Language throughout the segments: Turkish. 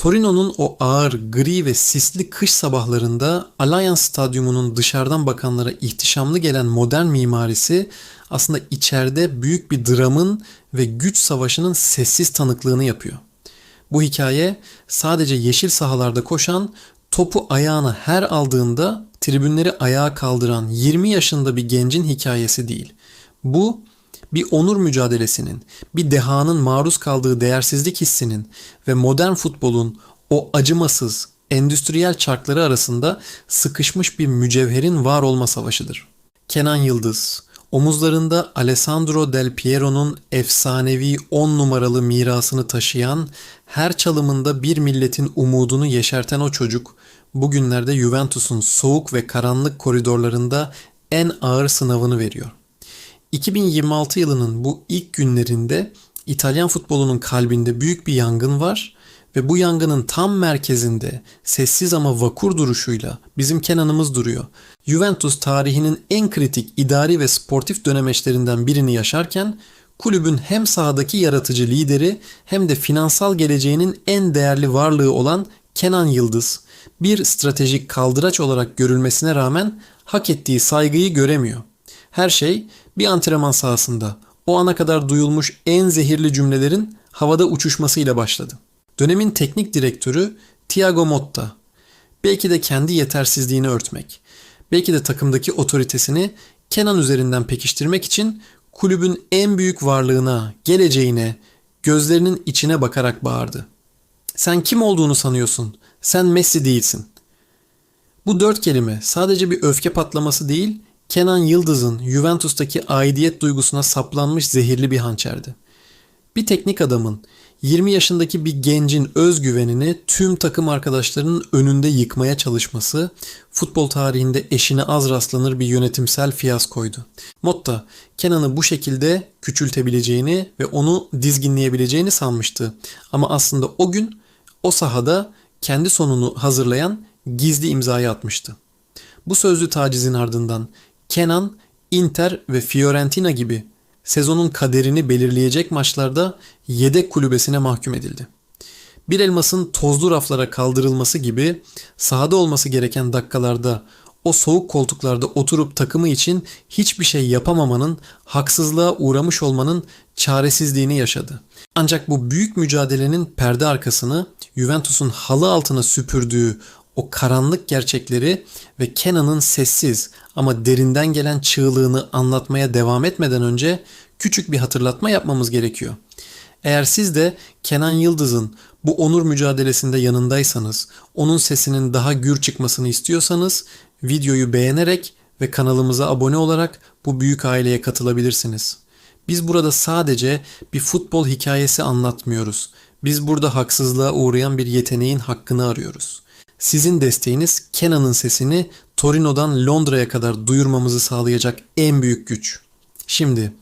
Torino'nun o ağır, gri ve sisli kış sabahlarında Allianz Stadyumu'nun dışarıdan bakanlara ihtişamlı gelen modern mimarisi aslında içeride büyük bir dramın ve güç savaşının sessiz tanıklığını yapıyor. Bu hikaye sadece yeşil sahalarda koşan, topu ayağına her aldığında tribünleri ayağa kaldıran 20 yaşında bir gencin hikayesi değil. Bu bir onur mücadelesinin, bir dehanın maruz kaldığı değersizlik hissinin ve modern futbolun o acımasız, endüstriyel çarkları arasında sıkışmış bir mücevherin var olma savaşıdır. Kenan Yıldız, omuzlarında Alessandro Del Piero'nun efsanevi 10 numaralı mirasını taşıyan, her çalımında bir milletin umudunu yeşerten o çocuk, bugünlerde Juventus'un soğuk ve karanlık koridorlarında en ağır sınavını veriyor. 2026 yılının bu ilk günlerinde İtalyan futbolunun kalbinde büyük bir yangın var ve bu yangının tam merkezinde sessiz ama vakur duruşuyla bizim Kenan'ımız duruyor. Juventus tarihinin en kritik idari ve sportif dönemeçlerinden birini yaşarken kulübün hem sahadaki yaratıcı lideri hem de finansal geleceğinin en değerli varlığı olan Kenan Yıldız bir stratejik kaldıraç olarak görülmesine rağmen hak ettiği saygıyı göremiyor. Her şey bir antrenman sahasında o ana kadar duyulmuş en zehirli cümlelerin havada uçuşmasıyla başladı. Dönemin teknik direktörü Thiago Motta. Belki de kendi yetersizliğini örtmek, belki de takımdaki otoritesini Kenan üzerinden pekiştirmek için kulübün en büyük varlığına, geleceğine, gözlerinin içine bakarak bağırdı. Sen kim olduğunu sanıyorsun? Sen Messi değilsin. Bu dört kelime sadece bir öfke patlaması değil, Kenan Yıldız'ın Juventus'taki aidiyet duygusuna saplanmış zehirli bir hançerdi. Bir teknik adamın 20 yaşındaki bir gencin özgüvenini tüm takım arkadaşlarının önünde yıkmaya çalışması futbol tarihinde eşine az rastlanır bir yönetimsel fiyaskoydu. Motta Kenan'ı bu şekilde küçültebileceğini ve onu dizginleyebileceğini sanmıştı. Ama aslında o gün o sahada kendi sonunu hazırlayan gizli imzayı atmıştı. Bu sözlü tacizin ardından Kenan, Inter ve Fiorentina gibi sezonun kaderini belirleyecek maçlarda yedek kulübesine mahkum edildi. Bir elmasın tozlu raflara kaldırılması gibi sahada olması gereken dakikalarda o soğuk koltuklarda oturup takımı için hiçbir şey yapamamanın, haksızlığa uğramış olmanın çaresizliğini yaşadı. Ancak bu büyük mücadelenin perde arkasını Juventus'un halı altına süpürdüğü o karanlık gerçekleri ve Kenan'ın sessiz ama derinden gelen çığlığını anlatmaya devam etmeden önce küçük bir hatırlatma yapmamız gerekiyor. Eğer siz de Kenan Yıldız'ın bu onur mücadelesinde yanındaysanız, onun sesinin daha gür çıkmasını istiyorsanız videoyu beğenerek ve kanalımıza abone olarak bu büyük aileye katılabilirsiniz. Biz burada sadece bir futbol hikayesi anlatmıyoruz. Biz burada haksızlığa uğrayan bir yeteneğin hakkını arıyoruz. Sizin desteğiniz Kenan'ın sesini Torino'dan Londra'ya kadar duyurmamızı sağlayacak en büyük güç. Şimdi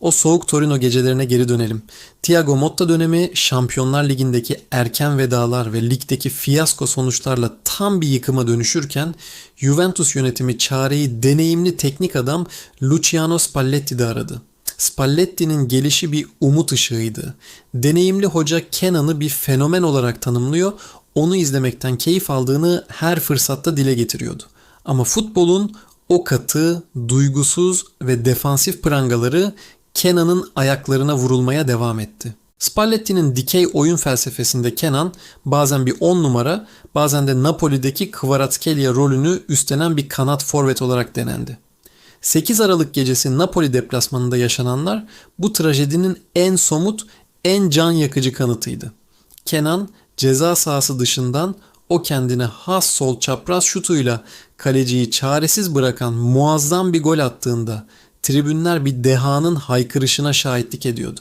o soğuk Torino gecelerine geri dönelim. Thiago Motta dönemi Şampiyonlar Ligi'ndeki erken vedalar ve ligdeki fiyasko sonuçlarla tam bir yıkıma dönüşürken Juventus yönetimi çareyi deneyimli teknik adam Luciano Spalletti'de aradı. Spalletti'nin gelişi bir umut ışığıydı. Deneyimli hoca Kenan'ı bir fenomen olarak tanımlıyor, onu izlemekten keyif aldığını her fırsatta dile getiriyordu. Ama futbolun o katı, duygusuz ve defansif prangaları Kenan'ın ayaklarına vurulmaya devam etti. Spalletti'nin dikey oyun felsefesinde Kenan bazen bir 10 numara, bazen de Napoli'deki Kvaratskhelia rolünü üstlenen bir kanat forvet olarak denendi. 8 Aralık gecesi Napoli deplasmanında yaşananlar bu trajedinin en somut, en can yakıcı kanıtıydı. Kenan ceza sahası dışından o kendine has sol çapraz şutuyla kaleciyi çaresiz bırakan muazzam bir gol attığında tribünler bir dehanın haykırışına şahitlik ediyordu.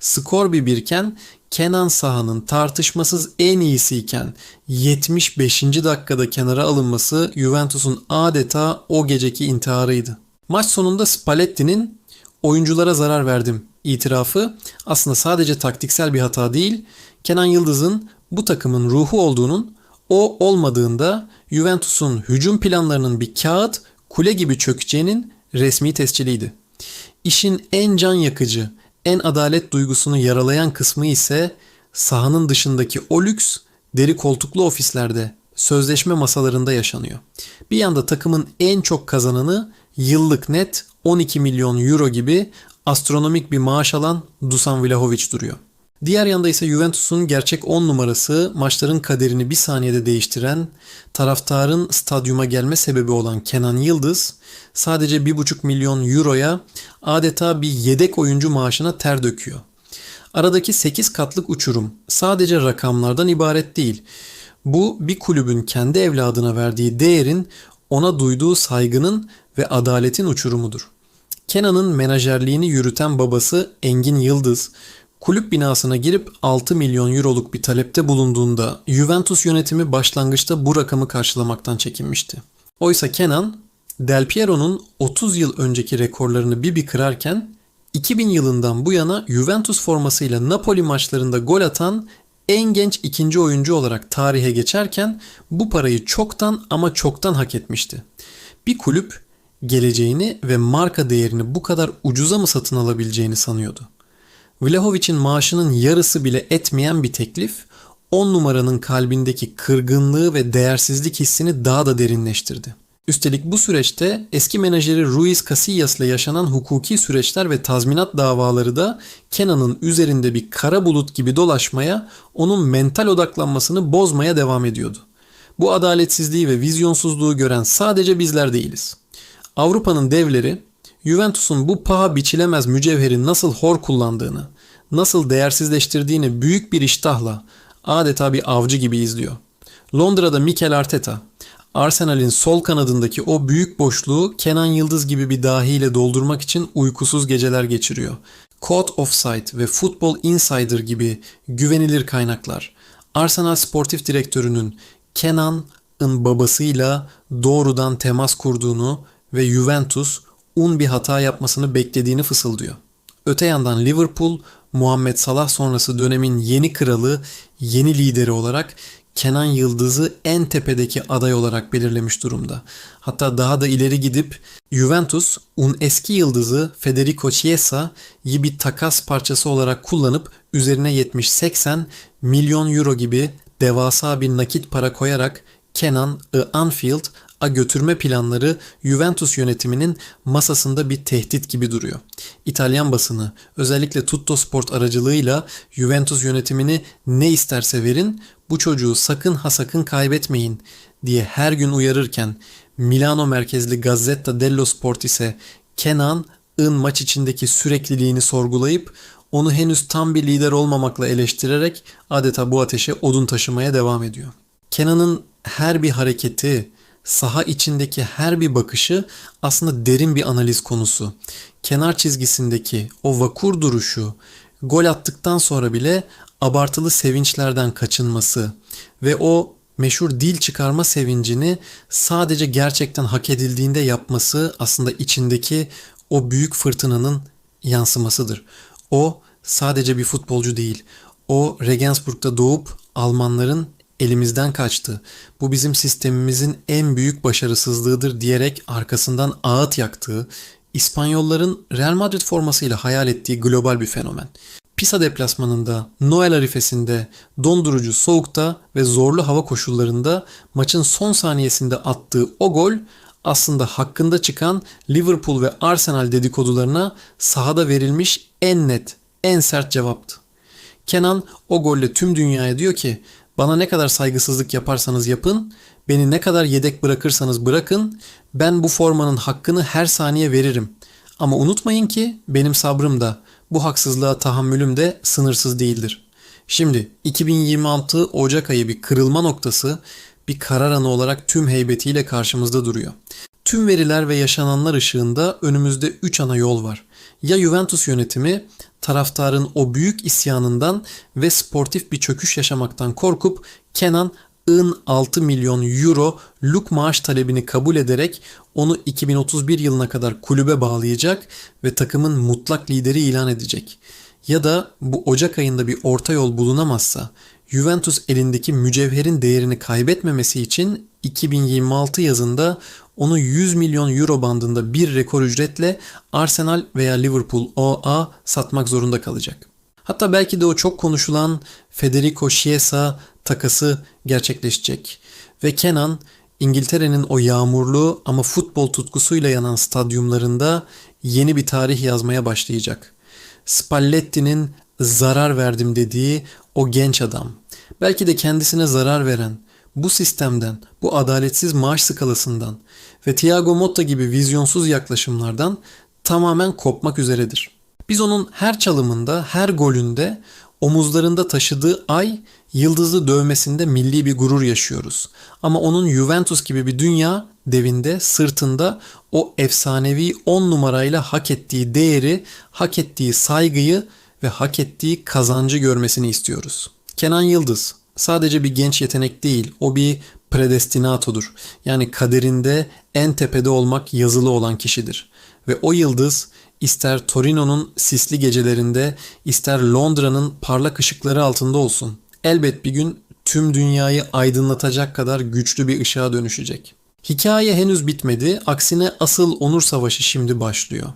Skor bir birken Kenan sahanın tartışmasız en iyisiyken 75. dakikada kenara alınması Juventus'un adeta o geceki intiharıydı. Maç sonunda Spalletti'nin oyunculara zarar verdim itirafı aslında sadece taktiksel bir hata değil, Kenan Yıldız'ın bu takımın ruhu olduğunun o olmadığında Juventus'un hücum planlarının bir kağıt kule gibi çökeceğinin resmi tesciliydi. İşin en can yakıcı, en adalet duygusunu yaralayan kısmı ise sahanın dışındaki o lüks deri koltuklu ofislerde, sözleşme masalarında yaşanıyor. Bir yanda takımın en çok kazananı yıllık net 12 milyon euro gibi astronomik bir maaş alan Dusan Vlahovic duruyor. Diğer yanda ise Juventus'un gerçek 10 numarası maçların kaderini bir saniyede değiştiren, taraftarın stadyuma gelme sebebi olan Kenan Yıldız sadece 1,5 milyon euroya adeta bir yedek oyuncu maaşına ter döküyor. Aradaki 8 katlık uçurum sadece rakamlardan ibaret değil. Bu bir kulübün kendi evladına verdiği değerin ona duyduğu saygının ve adaletin uçurumudur. Kenan'ın menajerliğini yürüten babası Engin Yıldız, kulüp binasına girip 6 milyon euroluk bir talepte bulunduğunda Juventus yönetimi başlangıçta bu rakamı karşılamaktan çekinmişti. Oysa Kenan, Del Piero'nun 30 yıl önceki rekorlarını bir bir kırarken 2000 yılından bu yana Juventus formasıyla Napoli maçlarında gol atan en genç ikinci oyuncu olarak tarihe geçerken bu parayı çoktan ama çoktan hak etmişti. Bir kulüp geleceğini ve marka değerini bu kadar ucuza mı satın alabileceğini sanıyordu. Vlahovic'in maaşının yarısı bile etmeyen bir teklif 10 numaranın kalbindeki kırgınlığı ve değersizlik hissini daha da derinleştirdi. Üstelik bu süreçte eski menajeri Ruiz Casillas ile yaşanan hukuki süreçler ve tazminat davaları da Kenan'ın üzerinde bir kara bulut gibi dolaşmaya, onun mental odaklanmasını bozmaya devam ediyordu. Bu adaletsizliği ve vizyonsuzluğu gören sadece bizler değiliz. Avrupa'nın devleri Juventus'un bu paha biçilemez mücevheri nasıl hor kullandığını, nasıl değersizleştirdiğini büyük bir iştahla adeta bir avcı gibi izliyor. Londra'da Mikel Arteta, Arsenal'in sol kanadındaki o büyük boşluğu Kenan Yıldız gibi bir dahiyle doldurmak için uykusuz geceler geçiriyor. Code Offside ve Football Insider gibi güvenilir kaynaklar Arsenal sportif direktörünün Kenan'ın babasıyla doğrudan temas kurduğunu ve Juventus un bir hata yapmasını beklediğini fısıldıyor. Öte yandan Liverpool Muhammed Salah sonrası dönemin yeni kralı, yeni lideri olarak Kenan Yıldız'ı en tepedeki aday olarak belirlemiş durumda. Hatta daha da ileri gidip Juventus un eski yıldızı Federico Chiesa'yı bir takas parçası olarak kullanıp üzerine 70-80 milyon euro gibi devasa bir nakit para koyarak Kenan Anfield a götürme planları Juventus yönetiminin masasında bir tehdit gibi duruyor. İtalyan basını özellikle Tutto Sport aracılığıyla Juventus yönetimini ne isterse verin bu çocuğu sakın ha sakın kaybetmeyin diye her gün uyarırken Milano merkezli Gazzetta dello Sport ise Kenan'ın maç içindeki sürekliliğini sorgulayıp onu henüz tam bir lider olmamakla eleştirerek adeta bu ateşe odun taşımaya devam ediyor. Kenan'ın her bir hareketi, saha içindeki her bir bakışı aslında derin bir analiz konusu. Kenar çizgisindeki o vakur duruşu, gol attıktan sonra bile abartılı sevinçlerden kaçınması ve o meşhur dil çıkarma sevincini sadece gerçekten hak edildiğinde yapması aslında içindeki o büyük fırtınanın yansımasıdır. O sadece bir futbolcu değil. O Regensburg'da doğup Almanların elimizden kaçtı. Bu bizim sistemimizin en büyük başarısızlığıdır diyerek arkasından ağıt yaktığı, İspanyolların Real Madrid formasıyla hayal ettiği global bir fenomen. Pisa deplasmanında, Noel arifesinde, dondurucu soğukta ve zorlu hava koşullarında maçın son saniyesinde attığı o gol aslında hakkında çıkan Liverpool ve Arsenal dedikodularına sahada verilmiş en net, en sert cevaptı. Kenan o golle tüm dünyaya diyor ki bana ne kadar saygısızlık yaparsanız yapın, beni ne kadar yedek bırakırsanız bırakın, ben bu formanın hakkını her saniye veririm. Ama unutmayın ki benim sabrım da, bu haksızlığa tahammülüm de sınırsız değildir. Şimdi 2026 Ocak ayı bir kırılma noktası, bir karar anı olarak tüm heybetiyle karşımızda duruyor. Tüm veriler ve yaşananlar ışığında önümüzde 3 ana yol var. Ya Juventus yönetimi taraftarın o büyük isyanından ve sportif bir çöküş yaşamaktan korkup Kenan ın 6 milyon euro luk maaş talebini kabul ederek onu 2031 yılına kadar kulübe bağlayacak ve takımın mutlak lideri ilan edecek. Ya da bu Ocak ayında bir orta yol bulunamazsa Juventus elindeki mücevherin değerini kaybetmemesi için 2026 yazında onu 100 milyon euro bandında bir rekor ücretle Arsenal veya Liverpool OA satmak zorunda kalacak. Hatta belki de o çok konuşulan Federico Chiesa takası gerçekleşecek. Ve Kenan İngiltere'nin o yağmurlu ama futbol tutkusuyla yanan stadyumlarında yeni bir tarih yazmaya başlayacak. Spalletti'nin zarar verdim dediği o genç adam. Belki de kendisine zarar veren, bu sistemden, bu adaletsiz maaş skalasından ve Thiago Motta gibi vizyonsuz yaklaşımlardan tamamen kopmak üzeredir. Biz onun her çalımında, her golünde omuzlarında taşıdığı ay yıldızlı dövmesinde milli bir gurur yaşıyoruz. Ama onun Juventus gibi bir dünya devinde sırtında o efsanevi 10 numarayla hak ettiği değeri, hak ettiği saygıyı ve hak ettiği kazancı görmesini istiyoruz. Kenan Yıldız sadece bir genç yetenek değil, o bir predestinatodur. Yani kaderinde en tepede olmak yazılı olan kişidir. Ve o yıldız ister Torino'nun sisli gecelerinde, ister Londra'nın parlak ışıkları altında olsun. Elbet bir gün tüm dünyayı aydınlatacak kadar güçlü bir ışığa dönüşecek. Hikaye henüz bitmedi. Aksine asıl onur savaşı şimdi başlıyor.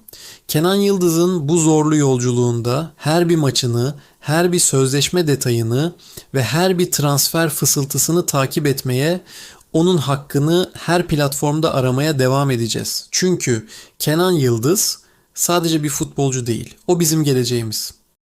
Kenan Yıldız'ın bu zorlu yolculuğunda her bir maçını, her bir sözleşme detayını ve her bir transfer fısıltısını takip etmeye, onun hakkını her platformda aramaya devam edeceğiz. Çünkü Kenan Yıldız sadece bir futbolcu değil. O bizim geleceğimiz.